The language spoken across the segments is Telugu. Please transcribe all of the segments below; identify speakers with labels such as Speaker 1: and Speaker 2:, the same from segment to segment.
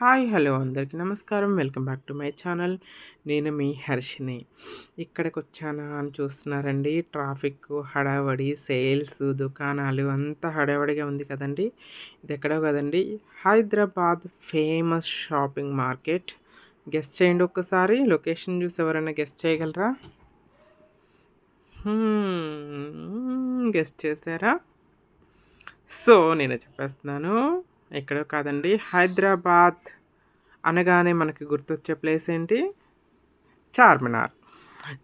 Speaker 1: హాయ్ హలో అందరికీ నమస్కారం. Welcome back to my channel. నేను మీ హర్షిని ఇక్కడికి వచ్చానా అని చూస్తున్నారండి. ట్రాఫిక్ హడావడి సేల్స్ దుకాణాలు అంతా హడావడిగా ఉంది కదండి. ఇది ఎక్కడో కదండి. Hyderabad famous shopping market. Guess చేయండి ఒక్కసారి. లొకేషన్ చూసి ఎవరైనా గెస్ట్ చేయగలరా? గెస్ట్ చేశారా? సో నేను చెప్పేస్తున్నాను. ఎక్కడో కాదండి. హైదరాబాద్ అనగానే మనకి గుర్తొచ్చే ప్లేస్ ఏంటి? చార్మినార్.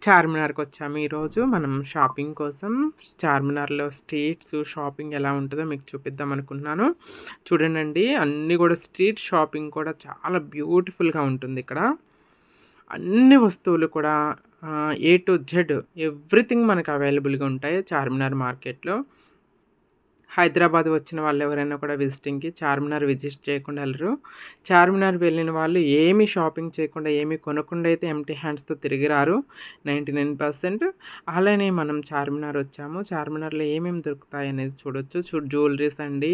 Speaker 1: చార్మినార్కి వచ్చాము ఈరోజు. మనం షాపింగ్ కోసం చార్మినార్లో స్ట్రీట్స్ షాపింగ్ ఎలా ఉంటుందో మీకు చూపిద్దాం అనుకుంటున్నాను. చూడండి అన్నీ కూడా స్ట్రీట్ షాపింగ్ కూడా చాలా బ్యూటిఫుల్గా ఉంటుంది ఇక్కడ. అన్ని వస్తువులు కూడా ఏ టు జెడ్ ఎవ్రీథింగ్ మనకు అవైలబుల్గా ఉంటాయి చార్మినార్ మార్కెట్లో. హైదరాబాద్ వచ్చిన వాళ్ళు ఎవరైనా కూడా విజిటింగ్కి చార్మినార్ విజిట్ చేయకుండా వెళ్ళరు. చార్మినార్ వెళ్ళిన వాళ్ళు ఏమీ షాపింగ్ చేయకుండా ఏమీ కొనకుండా అయితే ఎంటీ హ్యాండ్స్తో తిరిగి రారు. నైంటీ నైన్ పర్సెంట్ అలానే మనం చార్మినార్ వచ్చాము. చార్మినార్లో ఏమేమి దొరుకుతాయి అనేది చూడొచ్చు. చూ జ్యువెలరీస్ అండి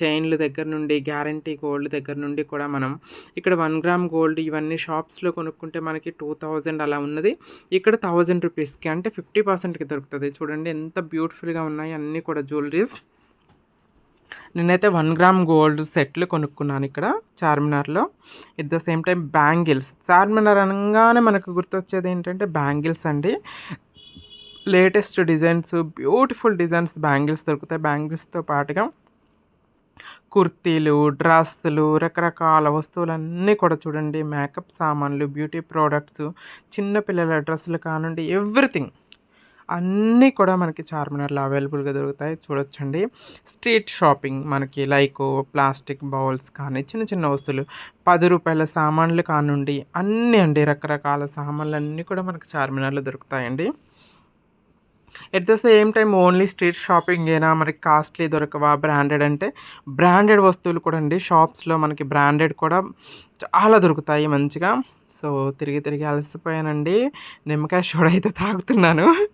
Speaker 1: చైన్లు దగ్గర నుండి గ్యారంటీ గోల్డ్ దగ్గర నుండి కూడా మనం ఇక్కడ వన్ గ్రామ్ గోల్డ్ ఇవన్నీ షాప్స్లో కొనుక్కుంటే మనకి టూ థౌజండ్ అలా ఉన్నది. ఇక్కడ థౌజండ్ రూపీస్కి అంటే ఫిఫ్టీ పర్సెంట్కి దొరుకుతుంది. చూడండి ఎంత బ్యూటిఫుల్గా ఉన్నాయి అన్నీ కూడా జ్యువెలరీస్ నేనైతే వన్ గ్రామ్ గోల్డ్ సెట్లు కొనుక్కున్నాను ఇక్కడ చార్మినార్లో. At the same time bangles Charminar అనగానే మనకు గుర్తొచ్చేది ఏంటంటే బ్యాంగిల్స్ అండి. Latest designs beautiful designs bangles దొరుకుతాయి. బ్యాంగిల్స్తో పాటుగా కుర్తీలు డ్రెస్సులు రకరకాల వస్తువులన్నీ కూడా చూడండి. మేకప్ సామాన్లు బ్యూటీ ప్రోడక్ట్స్ చిన్నపిల్లల డ్రెస్సులు కానుండి ఎవ్రీథింగ్ అన్నీ కూడా మనకి చార్మినార్లో అవైలబుల్గా దొరుకుతాయి. చూడొచ్చండి. స్ట్రీట్ షాపింగ్ మనకి లైక్ ప్లాస్టిక్ బౌల్స్ కానీ చిన్న చిన్న వస్తువులు పది రూపాయల సామాన్లు కానుండి అన్నీ అండి. రకరకాల సామాన్లు అన్నీ కూడా మనకి చార్మినార్లో దొరుకుతాయండి. At the same time only street shopping అయినా మనకి కాస్ట్లీ దొరకవా? బ్రాండెడ్ అంటే బ్రాండెడ్ వస్తువులు కూడా అండి. షాప్స్లో మనకి బ్రాండెడ్ కూడా చాలా దొరుకుతాయి మంచిగా. సో తిరిగి తిరిగి అలసిపోయానండి. నిమ్మకాయ సోడా అయితే తాగుతున్నాను.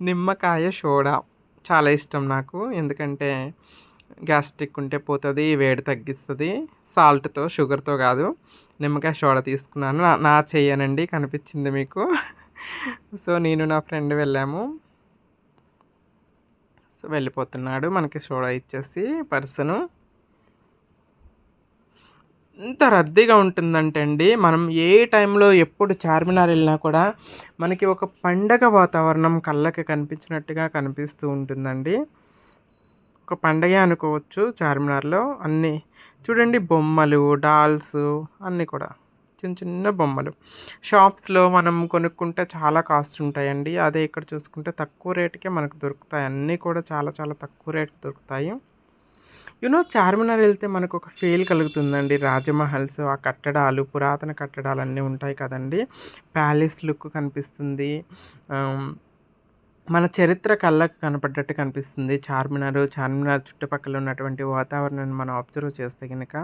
Speaker 1: నిమ్మకాయ సోడా చాలా ఇష్టం నాకు. ఎందుకంటే గ్యాస్ట్రిక్ ఉంటే పోతుంది వేడి తగ్గిస్తుంది. సాల్ట్తో షుగర్తో కాదు. నిమ్మకాయ సోడా తీసుకున్నాను. నా చేయనండి కనిపించింది మీకు. సో నేను నా ఫ్రెండ్ వెళ్ళాము. సో వెళ్ళిపోతున్నాడు. మనకి సోడా ఇచ్చేసి పర్సను. ఎంత రద్దీగా ఉంటుందంటే అండి మనం ఏ టైంలో ఎప్పుడు చార్మినార్ వెళ్ళినా కూడా మనకి ఒక పండగ వాతావరణం కళ్ళకి కనిపించినట్టుగా కనిపిస్తూ ఉంటుందండి. ఒక పండగే అనుకోవచ్చు చార్మినార్లో. అన్నీ చూడండి బొమ్మలు డాల్స్ అన్నీ కూడా. చిన్న చిన్న బొమ్మలు. షాప్స్లో మనం కొనుక్కుంటే చాలా కాస్ట్ ఉంటాయండి. అదే ఇక్కడ చూసుకుంటే తక్కువ రేటుకే మనకు దొరుకుతాయి. అన్నీ కూడా చాలా చాలా తక్కువ రేటు దొరుకుతాయి. యూనో చార్మినార్ వెళ్తే మనకు ఒక ఫీల్ కలుగుతుందండి. రాజమహల్స్ ఆ కట్టడాలు పురాతన కట్టడాలు అన్నీ ఉంటాయి కదండి. ప్యాలెస్ లుక్ కనిపిస్తుంది. మన చరిత్ర కళ్ళకు కనపడ్డట్టు కనిపిస్తుంది. చార్మినార్ చార్మినార్ చుట్టుపక్కల ఉన్నటువంటి వాతావరణాన్ని మనం అబ్జర్వ్ చేస్తే కనుక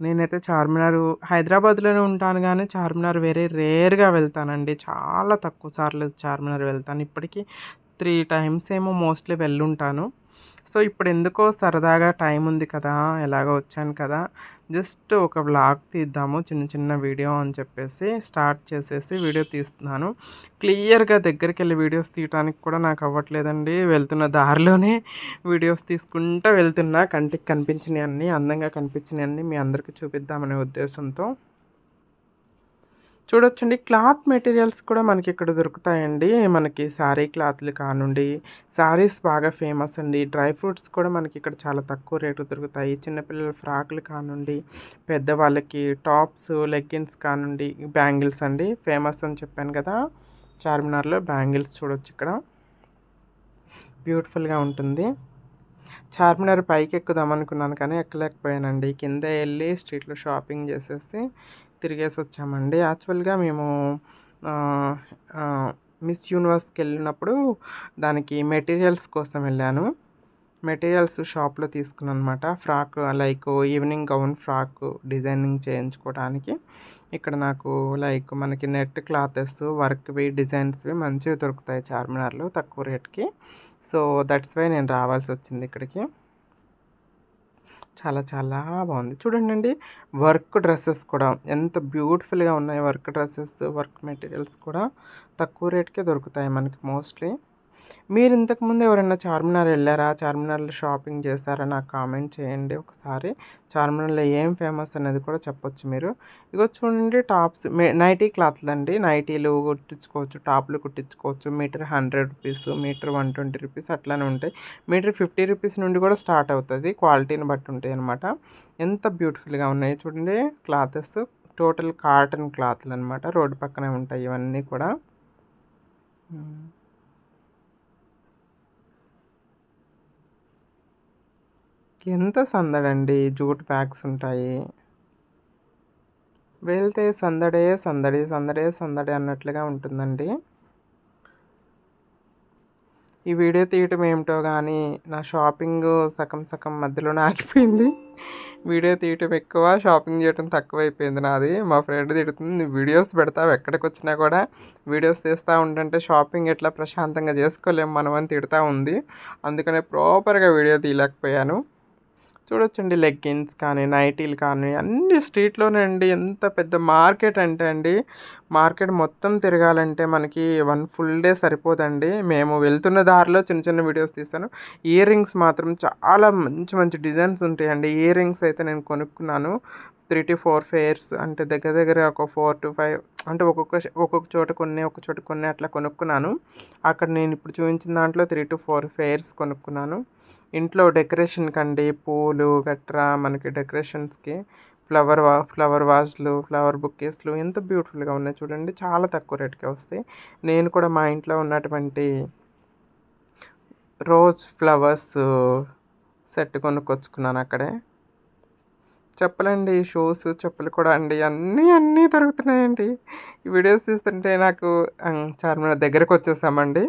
Speaker 1: నేనైతే చార్మినార్ హైదరాబాద్లోనే ఉంటాను కానీ చార్మినార్ వేరే రేర్గా వెళ్తానండి. చాలా తక్కువ సార్లు చార్మినార్ వెళ్తాను. ఇప్పటికీ త్రీ టైమ్స్ ఏమో మోస్ట్లీ వెళ్ళుంటాను. సో ఇప్పుడు ఎందుకో సరదాగా టైం ఉంది కదా ఎలాగో వచ్చాను కదా జస్ట్ ఒక బ్లాగ్ తీద్దాము చిన్న చిన్న వీడియో అని చెప్పేసి స్టార్ట్ చేసేసి వీడియో తీస్తున్నాను. క్లియర్గా దగ్గరికి వెళ్ళి వీడియోస్ తీయడానికి కూడా నాకు అవ్వట్లేదండి. వెళ్తున్న దారిలోనే వీడియోస్ తీసుకుంటూ వెళ్తున్నా. కంటికి కనిపించినవి అన్నీ అందంగా కనిపించినవి అన్నీ మీ అందరికీ చూపిద్దామనే ఉద్దేశంతో. చూడొచ్చండి. క్లాత్ మెటీరియల్స్ కూడా మనకి ఇక్కడ దొరుకుతాయండి. మనకి శారీ క్లాత్లు కానుండి. శారీస్ బాగా ఫేమస్ అండి. డ్రై ఫ్రూట్స్ కూడా మనకి ఇక్కడ చాలా తక్కువ రేటు దొరుకుతాయి. చిన్నపిల్లల ఫ్రాక్లు కానుండి. పెద్దవాళ్ళకి టాప్స్ లెగ్గిన్స్ కానుండి. బ్యాంగిల్స్ అండి. ఫేమస్ అని చెప్పాను కదా. చార్మినార్లో బ్యాంగిల్స్ చూడొచ్చు ఇక్కడ. బ్యూటిఫుల్గా ఉంటుంది. చార్మినార్ పైకి ఎక్కుదాం అనుకున్నాను కానీ ఎక్కలేకపోయానండి. కింద వెళ్ళి స్ట్రీట్లో షాపింగ్ చేసేసి తిరిగేసి వచ్చామండి యాక్చువల్గా మేము మిస్ యూనివర్స్కి వెళ్ళినప్పుడు దానికి మెటీరియల్స్ కోసం వెళ్ళాను. మెటీరియల్స్ షాప్లో తీసుకున్నాను అనమాట frock like evening gown frock designing చేయించుకోవడానికి. ఇక్కడ నాకు లైక్ మనకి నెట్ క్లాతెస్ వర్క్వి డిజైన్స్వి మంచిగా దొరుకుతాయి చార్మినార్లో తక్కువ రేట్కి. సో దట్స్ వై నేను రావాల్సి వచ్చింది ఇక్కడికి. చాలా చాలా బాగుంది. చూడండి వర్క్ డ్రెస్సెస్ కూడా ఎంత బ్యూటిఫుల్గా ఉన్నాయి వర్క్ డ్రెస్సెస్ వర్క్ మెటీరియల్స్ కూడా. తక్కువ రేట్కే దొరుకుతాయి మనకి మోస్ట్లీ. మీరు ఇంతకుముందు ఎవరైనా చార్మినార్ వెళ్ళారా? చార్మినార్లో షాపింగ్ చేశారా? నాకు కామెంట్ చేయండి ఒకసారి. చార్మినార్లో ఏం ఫేమస్ అనేది కూడా చెప్పొచ్చు మీరు. ఇగో చూడండి టాప్స్ నైటీ క్లాత్లు అండి. నైటీలు కుట్టించుకోవచ్చు టాప్లు కుట్టించుకోవచ్చు. Metre hundred rupees metre one twenty rupees అట్లానే ఉంటాయి. మీటర్ ఫిఫ్టీ రూపీస్ నుండి కూడా స్టార్ట్ అవుతుంది. క్వాలిటీని బట్టి ఉంటాయి అనమాట ఎంత బ్యూటిఫుల్గా ఉన్నాయి చూడండి క్లాతెస్. టోటల్ కాటన్ క్లాత్లు అనమాట రోడ్డు పక్కనే ఉంటాయి ఇవన్నీ కూడా. ఎంత సందడండి జూట్ బ్యాగ్స్ ఉంటాయి? వెళ్తే సందడే సందడి సందడే సందడి అన్నట్లుగా ఉంటుందండి. ఈ వీడియో తీయటం ఏమిటో కానీ నా షాపింగ్ సగం సగం మధ్యలోనే ఆగిపోయింది. వీడియో తీయటం ఎక్కువ షాపింగ్ చేయటం తక్కువ అయిపోయింది నాది. మా ఫ్రెండ్ తిడుతుంది వీడియోస్ పెడతావు ఎక్కడికి వచ్చినా కూడా? వీడియోస్ తీస్తూ ఉంటుంటే షాపింగ్ ఎట్లా ప్రశాంతంగా చేసుకోలేము మనం అని తిడుతూ ఉంది. అందుకనే ప్రాపర్గా వీడియో తీయలేకపోయాను. చూడొచ్చండి లెగ్గిన్స్ కానీ నైటీలు కానీ అన్ని స్ట్రీట్లోనే అండి. ఎంత పెద్ద మార్కెట్ అంటే అండి మార్కెట్ మొత్తం తిరగాలంటే మనకి వన్ ఫుల్ డే సరిపోదండి. మేము వెళ్తున్న దారిలో చిన్న చిన్న వీడియోస్ తీస్తాను. ఇయర్ రింగ్స్ మాత్రం చాలా మంచి మంచి డిజైన్స్ ఉంటాయండి. ఇయర్ రింగ్స్ అయితే నేను కొనుక్కున్నాను. త్రీ టు ఫోర్ ఫేర్స్ అంటే దగ్గర దగ్గర ఒక ఫోర్ టు ఫైవ్ అంటే ఒక్కొక్క ఒక్కొక్క చోట కొన్ని ఒక చోట కొన్ని అట్లా కొనుక్కున్నాను. అక్కడ నేను ఇప్పుడు చూపించిన దాంట్లో త్రీ టు ఫోర్ ఫేర్స్ కొనుక్కున్నాను. ఇంట్లో డెకరేషన్కి అండి పూలు గట్రా మనకి డెకరేషన్స్కి ఫ్లవర్ వా ఫ్లవర్ వాజ్లు ఫ్లవర్ బుక్కేస్లు ఎంత బ్యూటిఫుల్గా ఉన్నాయి చూడండి. చాలా తక్కువ రేట్కే వస్తాయి. నేను కూడా మా ఇంట్లో ఉన్నటువంటి రోజ్ ఫ్లవర్స్ సెట్ కొనుక్కొచ్చుకున్నాను అక్కడే. చెప్పలండి. షోస్ చెప్పులు కూడా అండి. అన్నీ అన్నీ దొరుకుతున్నాయండి. ఈ వీడియోస్ తీస్తుంటే నాకు చార్మినార్ దగ్గరకు వచ్చేసామండి.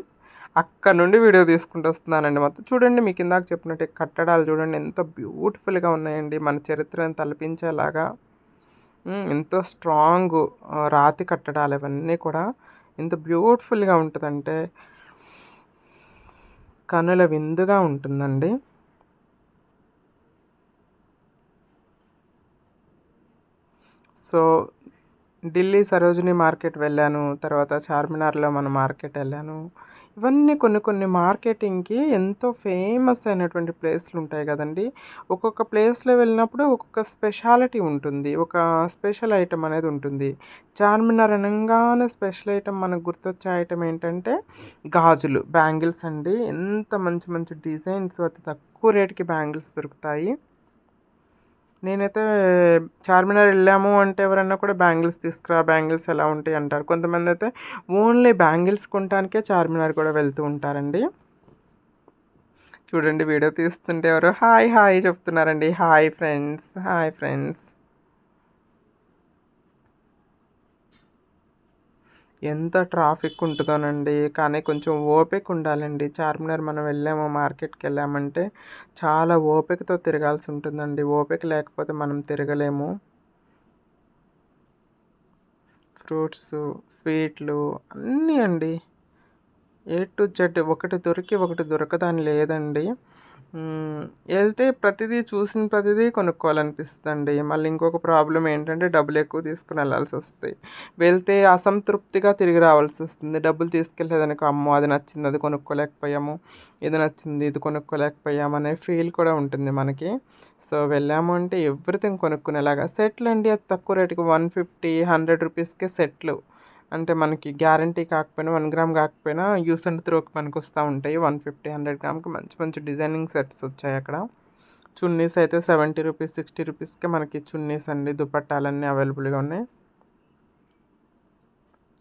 Speaker 1: అక్కడ నుండి వీడియో తీసుకుంటూ వస్తున్నానండి మొత్తం. చూడండి మీకు ఇందాక చెప్పినట్టు కట్టడాలు చూడండి ఎంత బ్యూటిఫుల్గా ఉన్నాయండి. మన చరిత్రను తలపించేలాగా. ఎంతో స్ట్రాంగ్ రాతి కట్టడాలు ఇవన్నీ కూడా ఎంత బ్యూటిఫుల్గా ఉంటుందంటే కనుల విందుగా ఉంటుందండి. సో ఢిల్లీ సరోజిని మార్కెట్ వెళ్ళాను తర్వాత చార్మినార్లో మన మార్కెట్ వెళ్ళాను. ఇవన్నీ కొన్ని కొన్ని మార్కెటింగ్కి ఎంతో ఫేమస్ అయినటువంటి ప్లేస్లు ఉంటాయి కదండి. ఒక్కొక్క ప్లేస్లో వెళ్ళినప్పుడు ఒక్కొక్క స్పెషాలిటీ ఉంటుంది ఒక స్పెషల్ ఐటమ్ అనేది ఉంటుంది. చార్మినార్ అనగానే స్పెషల్ ఐటమ్ మనకు గుర్తొచ్చే ఐటమ్ ఏంటంటే గాజులు బ్యాంగిల్స్ అండి. ఎంత మంచి మంచి డిజైన్స్ అతి తక్కువ రేటుకి బ్యాంగిల్స్ దొరుకుతాయి. నేనైతే చార్మినార్ వెళ్ళాము అంటే ఎవరన్నా కూడా బ్యాంగిల్స్ తీసుకురా బ్యాంగిల్స్ ఎలా ఉంటాయి అంటారు. కొంతమంది అయితే ఓన్లీ బ్యాంగిల్స్ కొనటానికే చార్మినార్ కూడా వెళ్తూ ఉంటారండి. చూడండి వీడియో తీస్తుంటే ఎవరు హాయ్ హాయ్ చెప్తున్నారండి. Hi friends hi friends. ఎంత ట్రాఫిక్ ఉంటుందోనండి. కానీ కొంచెం ఓపిక ఉండాలండి. చార్మినార్ మనం వెళ్ళాము మార్కెట్కి వెళ్ళామంటే చాలా ఓపికతో తిరగాల్సి ఉంటుందండి. ఓపిక లేకపోతే మనం తిరగలేము. ఫ్రూట్స్ స్వీట్లు అన్నీ అండి. ఏ టు జెడ్ ఒకటి దొరికి ఒకటి దొరకదని లేదండి. వెళ్తే ప్రతిదీ చూసిన ప్రతిదీ కొనుక్కోవాలనిపిస్తుందండి. మళ్ళీ ఇంకొక ప్రాబ్లం ఏంటంటే డబ్బులు ఎక్కువ తీసుకుని వెళ్ళాల్సి వస్తుంది వెళ్తే అసంతృప్తిగా తిరిగి రావాల్సి వస్తుంది. డబ్బులు తీసుకెళ్ళేదానికి అమ్మో అది నచ్చింది అది కొనుక్కోలేకపోయాము ఇది నచ్చింది ఇది కొనుక్కోలేకపోయాము అనే ఫీల్ కూడా ఉంటుంది మనకి. సో వెళ్ళాము అంటే ఎవ్రీథింగ్ కొనుక్కునేలాగా. సెట్లు అండి అది తక్కువ రేటుకి వన్ ఫిఫ్టీ హండ్రెడ్ రూపీస్కే సెట్లు. అంటే మనకి గ్యారంటీ కాకపోయినా వన్ గ్రామ్ కాకపోయినా యూస్ అండ్ త్రోకి మనకు వస్తూ ఉంటాయి. వన్ ఫిఫ్టీ హండ్రెడ్ గ్రామ్కి మంచి మంచి డిజైనింగ్ సెట్స్ వచ్చాయి అక్కడ. చున్నీస్ అయితే సెవెంటీ రూపీస్ సిక్స్టీ రూపీస్కి మనకి చున్నీస్ అండి దుపట్టాలన్నీ అవైలబుల్గా ఉన్నాయి.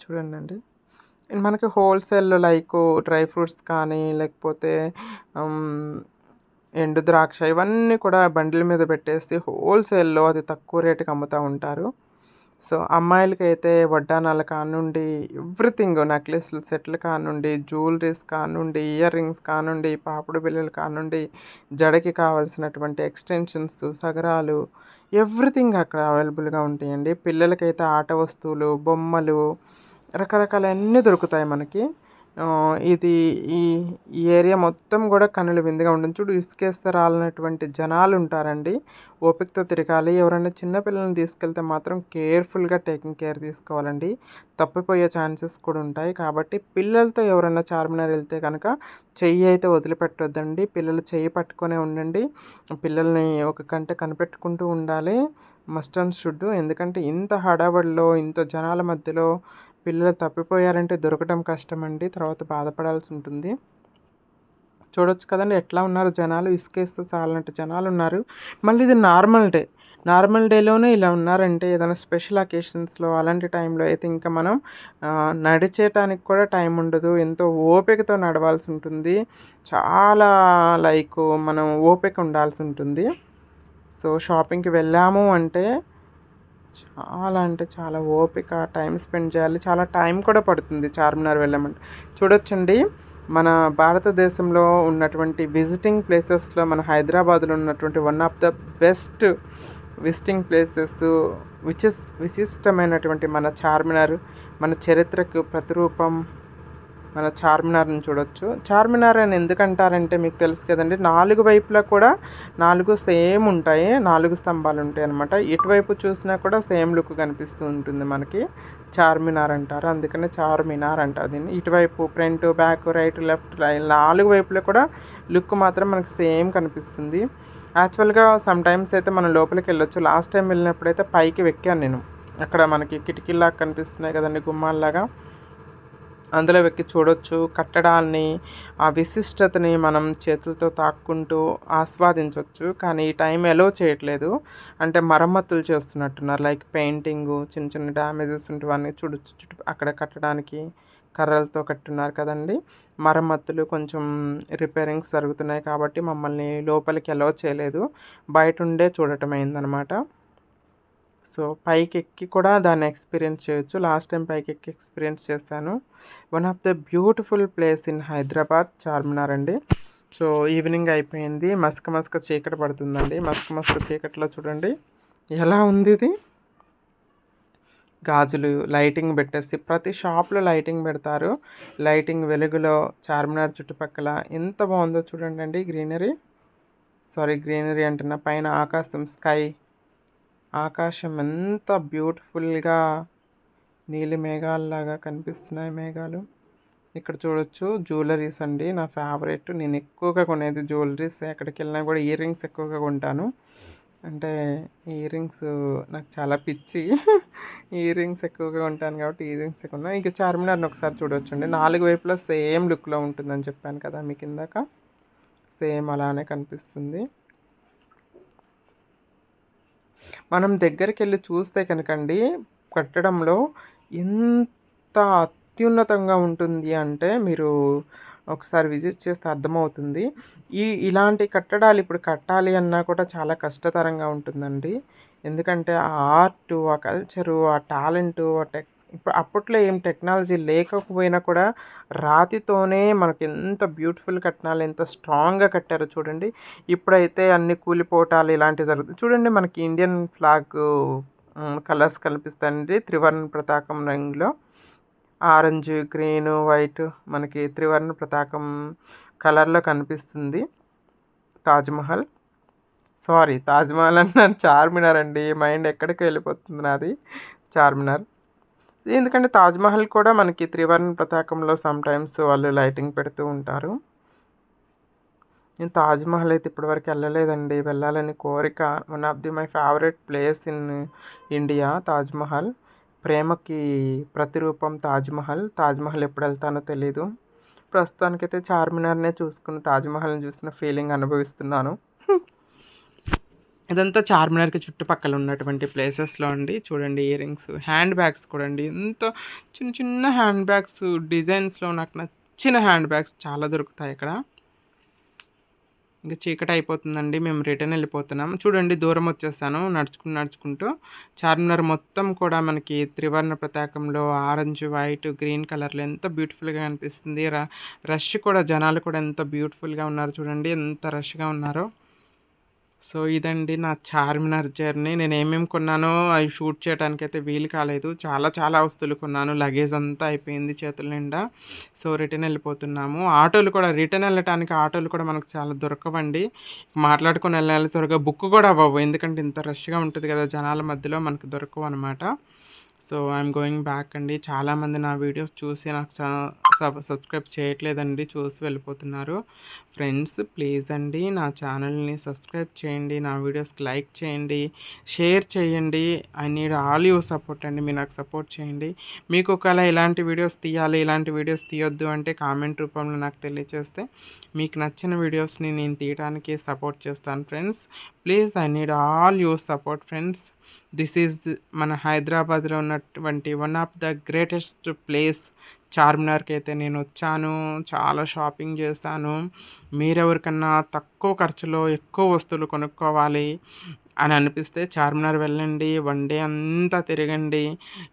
Speaker 1: చూడండి అండి. మనకి హోల్సేల్లో లైక్ డ్రై ఫ్రూట్స్ కానీ లేకపోతే ఎండు ద్రాక్ష ఇవన్నీ కూడా బండిల మీద పెట్టేసి హోల్సేల్లో అది తక్కువ రేటుకి అమ్ముతూ ఉంటారు. సో అమ్మాయిలకైతే వడ్డానాల కానుండి ఎవ్రీథింగ్ నెక్లెస్లు సెట్లు కానుండి జ్యువెలరీస్ కానుండి ఇయర్ రింగ్స్ కానుండి పాపుడు బిళ్ళలు కానుండి జడకి కావాల్సినటువంటి ఎక్స్టెన్షన్స్ సగరాలు ఎవ్రీథింగ్ అక్కడ అవైలబుల్గా ఉంటాయండి. పిల్లలకైతే ఆట వస్తువులు బొమ్మలు రకరకాల అన్నీ దొరుకుతాయి మనకి. ఇది ఈ ఈ ఏరియా మొత్తం కూడా కన్నుల విందుగా ఉంటుంది. చూడు ఇసుకేస్తే రాలినటువంటి జనాలు ఉంటారండి. ఓపికతో తిరగాలి. ఎవరైనా చిన్నపిల్లల్ని తీసుకెళ్తే మాత్రం కేర్ఫుల్గా టేకింగ్ కేర్ తీసుకోవాలండి. తప్పిపోయే ఛాన్సెస్ కూడా ఉంటాయి. కాబట్టి పిల్లలతో ఎవరైనా చార్మినార్ వెళ్తే కనుక చెయ్యి అయితే వదిలిపెట్టొద్దండి. పిల్లలు చెయ్యి పట్టుకొనే ఉండండి. పిల్లల్ని ఒక గంట కనిపెట్టుకుంటూ ఉండాలి. Must and should. ఎందుకంటే ఇంత హడావడిలో ఇంత జనాల మధ్యలో పిల్లలు తప్పిపోయారంటే దొరకడం కష్టమండి తర్వాత బాధపడాల్సి ఉంటుంది. చూడొచ్చు కదండి ఎట్లా ఉన్నారు జనాలు? ఇసుకేస్తే చాలన్నట్టు జనాలు ఉన్నారు. మళ్ళీ ఇది నార్మల్ డే. నార్మల్ డేలోనే ఇలా ఉన్నారంటే ఏదైనా స్పెషల్ అకేషన్స్లో అలాంటి టైంలో అయితే ఇంకా మనం నడిచేయటానికి కూడా టైం ఉండదు. ఎంతో ఓపికతో నడవాల్సి ఉంటుంది. చాలా లైక్ మనం ఓపిక ఉండాల్సి ఉంటుంది. సో షాపింగ్కి వెళ్ళాము అంటే చాలా అంటే చాలా ఓపిక టైం స్పెండ్ చేయాలి. చాలా టైం కూడా పడుతుంది చార్మినార్ వెళ్ళామంటే. చూడొచ్చండి మన భారతదేశంలో ఉన్నటువంటి విజిటింగ్ ప్లేసెస్లో మన హైదరాబాద్లో ఉన్నటువంటి one of the best visiting places which is విశిష్టమైనటువంటి మన చార్మినార్ మన చరిత్రకు ప్రతిరూపం మన చార్మినార్ని చూడొచ్చు. చార్మినార్ అని ఎందుకంటారంటే మీకు తెలుసు కదండి నాలుగు వైపులా కూడా నాలుగు సేమ్ ఉంటాయి నాలుగు స్తంభాలు ఉంటాయి అనమాట ఇటువైపు చూసినా కూడా సేమ్ లుక్ కనిపిస్తూ ఉంటుంది మనకి. చార్మినార్ అంటారు అందుకనే చార్మినార్ అంటారు దీన్ని. ఇటువైపు ఫ్రంట్ బ్యాక్ రైట్ లెఫ్ట్ నాలుగు వైపులా కూడా లుక్ మాత్రం మనకి సేమ్ కనిపిస్తుంది. యాక్చువల్గా సమ్ టైమ్స్ అయితే మనం లోపలికి వెళ్ళొచ్చు. లాస్ట్ టైం వెళ్ళినప్పుడు అయితే పైకి వెక్కాను నేను. అక్కడ మనకి కిటికీలాగా కనిపిస్తున్నాయి కదండి గుమ్మాల్లాగా. అందులో వెక్కి చూడొచ్చు. కట్టడాన్ని ఆ విశిష్టతని మనం చేతులతో తాక్కుంటూ ఆస్వాదించవచ్చు కానీ ఈ టైం ఎలో చేయట్లేదు. అంటే మరమ్మతులు చేస్తున్నట్టున్నారు. లైక్ పెయింటింగ్ చిన్న చిన్న డ్యామేజెస్ ఉంటువన్నీ చూడొచ్చు చుట్టూ అక్కడ కట్టడానికి కర్రలతో కట్టున్నారు కదండి. మరమ్మతులు కొంచెం రిపేరింగ్స్ జరుగుతున్నాయి కాబట్టి మమ్మల్ని లోపలికి ఎలో చేయలేదు. బయట ఉండే చూడటం అయిందనమాట. సో పైకి ఎక్కి కూడా దాన్ని ఎక్స్పీరియన్స్ చేయొచ్చు. లాస్ట్ టైం పైకి ఎక్కి ఎక్స్పీరియన్స్ చేశాను. One of the beautiful place in Hyderabad Charminar అండి. సో ఈవినింగ్ అయిపోయింది. మస్క మస్క చీకటి పడుతుందండి. మస్క మస్క చీకట్లో చూడండి. ఎలా ఉంది ఇది? గాజులు లైటింగ్ పెట్టేసి ప్రతి షాప్లో లైటింగ్ పెడతారు. లైటింగ్ వెలుగులో చార్మినార్ చుట్టుపక్కల ఎంత బాగుందో చూడండి అండి గ్రీనరీ. సారీ గ్రీనరీ అంటున్నా. పైన ఆకాశం స్కై. ఆకాశం ఎంత బ్యూటిఫుల్గా నీలి మేఘాలలాగా కనిపిస్తున్నాయి మేఘాలు. ఇక్కడ చూడొచ్చు జ్యువెలరీస్ అండి. నా ఫేవరెట్. నేను ఎక్కువగా కొనేది జ్యువెలరీస్. ఎక్కడికి వెళ్ళినా కూడా ఇయర్ రింగ్స్ ఎక్కువగా కొంటాను. అంటే ఇయర్ రింగ్స్ నాకు చాలా పిచ్చి. ఇయర్ రింగ్స్ ఎక్కువగా ఉంటాను కాబట్టి ఇయర్ రింగ్స్ ఎక్కువ ఇంకా చార్మినార్ని ఒకసారి చూడొచ్చండి నాలుగు వైపులా సేమ్ లుక్లో ఉంటుందని చెప్పాను కదా మీకు ఇందాక. సేమ్ అలానే కనిపిస్తుంది. మనం దగ్గరికి వెళ్ళి చూస్తే కనుకండి కట్టడంలో ఎంత అత్యున్నతంగా ఉంటుంది అంటే మీరు ఒకసారి విజిట్ చేస్తే అర్థమవుతుంది. ఈ ఇలాంటి కట్టడాలు ఇప్పుడు కట్టాలి అన్నా కూడా చాలా కష్టతరంగా ఉంటుందండి. ఎందుకంటే ఆ ఆర్టు ఆ కల్చరు ఆ టాలెంటు ఆ టెక్ ఇప్పుడు అప్పట్లో ఏం టెక్నాలజీ లేకపోయినా కూడా రాతితోనే మనకి ఎంత బ్యూటిఫుల్ కట్నాలు ఎంత స్ట్రాంగ్గా కట్టారో చూడండి. ఇప్పుడైతే అన్ని కూలిపోవటాలు ఇలాంటివి జరుగుతుంది చూడండి మనకి ఇండియన్ ఫ్లాగ్ కలర్స్ కనిపిస్తాయండి. త్రివర్ణ ప్రతాకం రంగులో. ఆరెంజ్ గ్రీన్ వైట్ మనకి త్రివర్ణ ప్రతాకం కలర్లో కనిపిస్తుంది. తాజ్మహల్ సారీ తాజ్మహల్ అన్నాను. చార్మినార్ అండి. మైండ్ ఎక్కడికి వెళ్ళిపోతుంది నాది? చార్మినార్. ఎందుకంటే తాజ్మహల్ కూడా మనకి త్రివర్ణ పతాకంలో సమ్టైమ్స్ వాళ్ళు లైటింగ్ పెడుతూ ఉంటారు. నేను తాజ్మహల్ అయితే ఇప్పటివరకు వెళ్ళలేదండి. వెళ్ళాలని కోరిక one of the my favourite place in India Taj Mahal ప్రేమకి ప్రతిరూపం తాజ్మహల్ తాజ్మహల్ ఎప్పుడు వెళ్తానో తెలీదు. ప్రస్తుతానికైతే చార్మినార్నే చూసుకుని తాజ్మహల్ని చూసిన ఫీలింగ్ అనుభవిస్తున్నాను. ఇదంతా చార్మినార్కి చుట్టుపక్కల ఉన్నటువంటి ప్లేసెస్లో అండి. చూడండి ఇయర్ రింగ్స్ హ్యాండ్ బ్యాగ్స్ కూడా అండి. ఎంత చిన్న చిన్న హ్యాండ్ బ్యాగ్స్ డిజైన్స్లో నాకు నచ్చిన హ్యాండ్ బ్యాగ్స్ చాలా దొరుకుతాయి ఇక్కడ. ఇంకా చీకటి అయిపోతుందండి. మేము రిటర్న్ వెళ్ళిపోతున్నాం. చూడండి దూరం వచ్చేసాను నడుచుకుంటూ నడుచుకుంటూ. చార్మినార్ మొత్తం కూడా మనకి త్రివర్ణ ప్రతాకంలో ఆరెంజ్ వైట్ గ్రీన్ కలర్లో ఎంత బ్యూటిఫుల్గా కనిపిస్తుంది. ర రష్ కూడా జనాలు కూడా ఎంత బ్యూటిఫుల్గా ఉన్నారు చూడండి. ఎంత రష్గా ఉన్నారో. సో ఇదండి నా చార్మినార్ జర్నీ. నేను ఏమేమి కొన్నానో అవి షూట్ చేయడానికి అయితే వీలు కాలేదు. చాలా చాలా వస్తువులు కొన్నాను. లగేజ్ అంతా అయిపోయింది చేతుల నిండా. సో రిటర్న్ వెళ్ళిపోతున్నాము. ఆటోలు కూడా రిటర్న్ వెళ్ళటానికి ఆటోలు కూడా మనకు చాలా దొరకవండి. మాట్లాడుకొని వెళ్ళాలి. త్వరగా బుక్ కూడా అవ్వవు. ఎందుకంటే ఇంత రష్గా ఉంటుంది కదా జనాల మధ్యలో మనకు దొరకవు అనమాట సో ఐఎమ్ గోయింగ్ బ్యాక్ అండి. చాలామంది నా వీడియోస్ చూసి నాకు సబ్ సబ్స్క్రైబ్ చేయట్లేదండి. చూసి వెళ్ళిపోతున్నారు. ఫ్రెండ్స్ ప్లీజ్ అండి నా ఛానల్ని సబ్స్క్రైబ్ చేయండి. నా వీడియోస్కి లైక్ చేయండి. షేర్ చేయండి. I need all you support అండి. మీరు నాకు సపోర్ట్ చేయండి. మీకు ఒకవేళ ఇలాంటి వీడియోస్ తీయాలి ఇలాంటి వీడియోస్ తీయొద్దు అంటే కామెంట్ రూపంలో నాకు తెలియచేస్తే మీకు నచ్చిన వీడియోస్ని నేను తీయడానికి సపోర్ట్ చేస్తాను friends. Please I need all you support friends. This is మన హైదరాబాద్లో ఉన్నటువంటి one of the greatest place చార్మినార్కి అయితే నేను వచ్చాను. చాలా షాపింగ్ చేశాను. మీరెవరికన్నా తక్కువ ఖర్చులో ఎక్కువ వస్తువులు కొనుక్కోవాలి అని అనిపిస్తే చార్మినార్ వెళ్ళండి. వన్ డే అంతా తిరగండి.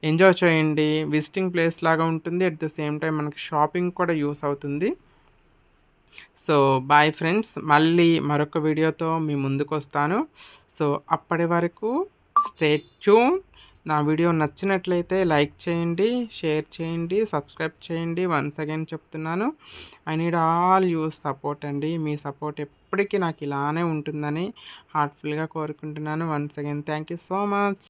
Speaker 1: ఎంజాయ్ చేయండి. విజిటింగ్ ప్లేస్ లాగా ఉంటుంది. అట్ ద సేమ్ టైం మనకి షాపింగ్ కూడా యూస్ అవుతుంది. సో బాయ్ ఫ్రెండ్స్ మళ్ళీ మరొక వీడియోతో మీ ముందుకు వస్తాను సో అప్పటి వరకు స్టేట్ ట్యూన్ నా వీడియో నచ్చినట్లయితే లైక్ చేయండి షేర్ చేయండి సబ్స్క్రైబ్ చేయండి. వన్స్ అగైన్ చెప్తున్నాను. I need all yours support అండి. మీ సపోర్ట్ ఎప్పటికీ నాకు ఇలానే ఉంటుందని హార్ట్ఫుల్గా కోరుకుంటున్నాను. Once again thank you so much.